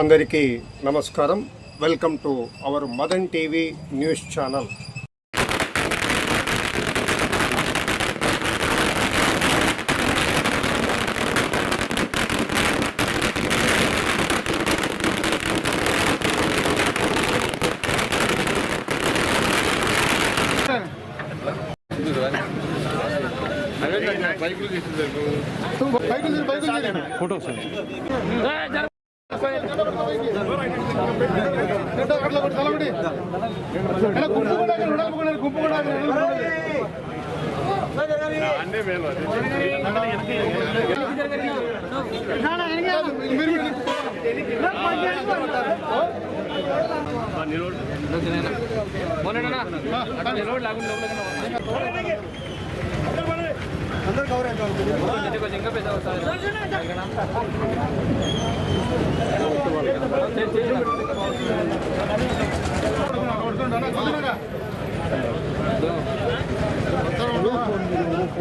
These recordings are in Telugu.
అందరికీ నమస్కారం. Welcome to our Madan TV news channel. Photo sir. ಗುಂಪು ಕೂಡ అందరు గౌరవం కొంచెం ఇంకా పెద్ద అవుతారు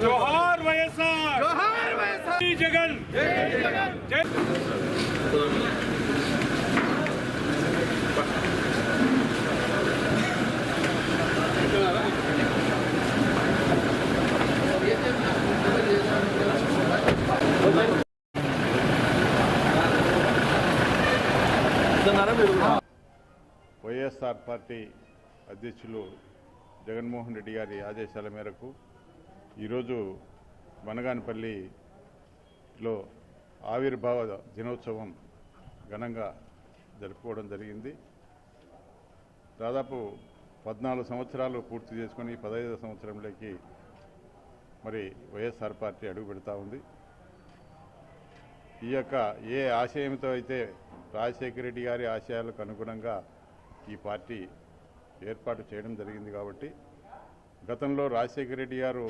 జోహార్ వైఎస్ఆర్ జోహార్ వైఎస్ఆర్ జగన్ జై వైఎస్ఆర్ పార్టీ అధ్యక్షులు జగన్మోహన్ రెడ్డి గారి ఆదేశాల మేరకు ఈరోజు బనగానపల్లిలో ఆవిర్భావ దినోత్సవం ఘనంగా జరుపుకోవడం జరిగింది. దాదాపు పద్నాలుగు సంవత్సరాలు పూర్తి చేసుకొని పదహైదు సంవత్సరంలోకి మరి వైఎస్ఆర్ పార్టీ అడుగు పెడతా ఉంది. ఈ యొక్క ఏ ఆశయంతో అయితే రాజశేఖర రెడ్డి గారి ఆశయాలకు అనుగుణంగా ఈ పార్టీ ఏర్పాటు చేయడం జరిగింది కాబట్టి గతంలో రాజశేఖర రెడ్డి గారు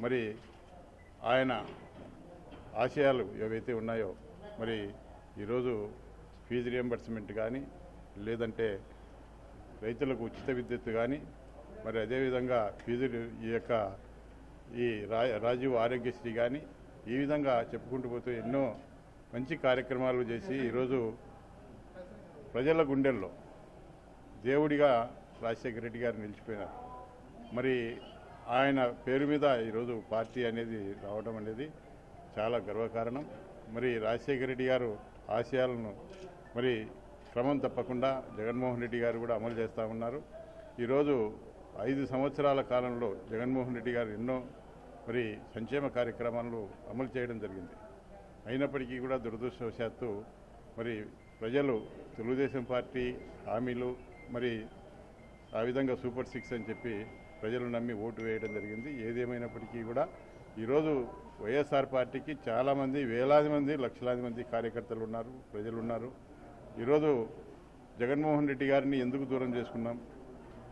మరి ఆయన ఆశయాలు ఏవైతే ఉన్నాయో మరి ఈరోజు ఫీజు రియంబర్స్మెంట్ కానీ లేదంటే రైతులకు ఉచిత విద్యుత్ కానీ మరి అదేవిధంగా ఫీజు ఈ యొక్క ఈ రా రాజీవ్ ఆరోగ్యశ్రీ కానీ ఈ విధంగా చెప్పుకుంటూ పోతే ఎన్నో మంచి కార్యక్రమాలు చేసి ఈరోజు ప్రజల గుండెల్లో దేవుడిగా రాజశేఖర రెడ్డి గారు నిలిచిపోయినారు. మరి ఆయన పేరు మీద ఈరోజు పార్టీ అనేది రావడం అనేది చాలా గర్వకారణం. మరి రాజశేఖర రెడ్డి గారు ఆశయాలను మరి క్రమం తప్పకుండా జగన్మోహన్ రెడ్డి గారు కూడా అమలు చేస్తూ ఉన్నారు. ఈరోజు ఐదు సంవత్సరాల కాలంలో జగన్మోహన్ రెడ్డి గారు ఎన్నో మరి సంక్షేమ కార్యక్రమాలను అమలు చేయడం జరిగింది. అయినప్పటికీ కూడా దురదృష్టవశాత్తు మరి ప్రజలు తెలుగుదేశం పార్టీ హామీలు మరి ఆ విధంగా సూపర్ సిక్స్ అని చెప్పి ప్రజలు నమ్మి ఓటు వేయడం జరిగింది. ఏదేమైనప్పటికీ కూడా ఈరోజు వైఎస్ఆర్ పార్టీకి చాలామంది వేలాది మంది లక్షలాది మంది కార్యకర్తలు ఉన్నారు ప్రజలు ఉన్నారు. ఈరోజు జగన్మోహన్ రెడ్డి గారిని ఎందుకు దూరం చేసుకున్నాం?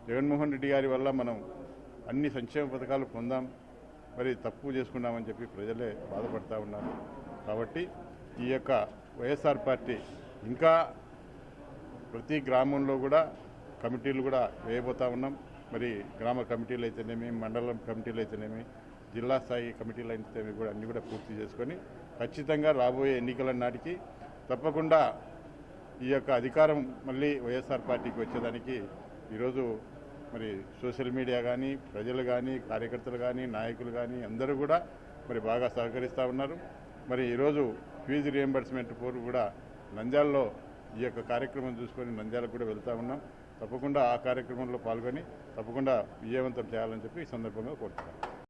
జగన్మోహన్ రెడ్డి గారి వల్ల మనం అన్ని సంక్షేమ పథకాలు పొందాం మరి తప్పు చేసుకున్నామని చెప్పి ప్రజలే బాధపడతా ఉన్నారు. కాబట్టి ఈ యొక్క వైఎస్ఆర్ పార్టీ ఇంకా ప్రతి గ్రామంలో కూడా కమిటీలు కూడా వేయబోతా ఉన్నాం. మరి గ్రామ కమిటీలు అయితేనేమి మండలం కమిటీలు అయితేనేమి జిల్లా స్థాయి కమిటీలు అయితేనేమి కూడా అన్నీ కూడా పూర్తి చేసుకొని ఖచ్చితంగా రాబోయే ఎన్నికల నాటికి తప్పకుండా ఈ యొక్క అధికారం మళ్ళీ వైఎస్ఆర్ పార్టీకి వచ్చేదానికి ఈరోజు మరి సోషల్ మీడియా కానీ ప్రజలు కానీ కార్యకర్తలు కానీ నాయకులు కానీ అందరూ కూడా మరి బాగా సహకరిస్తూ ఉన్నారు. మరి ఈరోజు ఫీజు రియంబర్స్మెంట్ పోరు కూడా నంద్యాలలో ఈ యొక్క కార్యక్రమం చూసుకొని నంద్యాలకు కూడా వెళ్తూ ఉన్నాం. తప్పకుండా ఆ కార్యక్రమంలో పాల్గొని తప్పకుండా విజయవంతం చేయాలని చెప్పి ఈ సందర్భంగా కోరుతున్నాను.